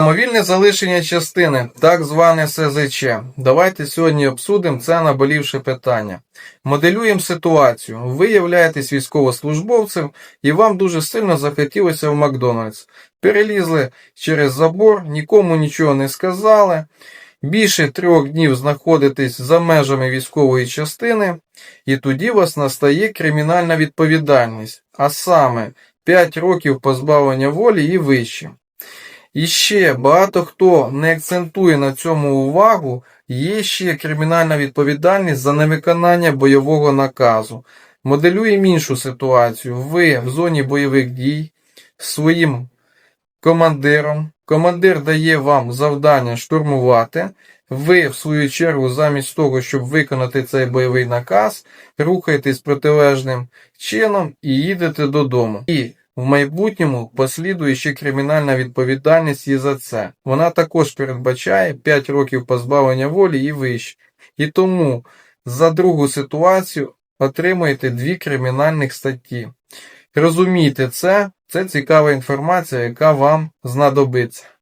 Самовільне залишення частини, так зване СЗЧ. Давайте сьогодні обсудимо це наболівше питання. Моделюємо ситуацію. Ви являєтесь військовослужбовцем і вам дуже сильно захотілося в Макдональдс. Перелізли через забор, нікому нічого не сказали. Більше трьох днів знаходитесь за межами військової частини, і тоді вас настає кримінальна відповідальність, а саме 5 років позбавлення волі і вище. І ще багато хто не акцентує на цьому увагу, є ще кримінальна відповідальність за невиконання бойового наказу. Моделюємо іншу ситуацію. Ви в зоні бойових дій своїм командиром. Командир дає вам завдання штурмувати. Ви, в свою чергу, замість того, щоб виконати цей бойовий наказ, рухаєтесь протилежним чином і їдете додому. І в майбутньому послідує ще кримінальна відповідальність і за це. Вона також передбачає 5 років позбавлення волі і вище. І тому за другу ситуацію отримуєте дві кримінальних статті. Розумійте це, це цікава інформація, яка вам знадобиться.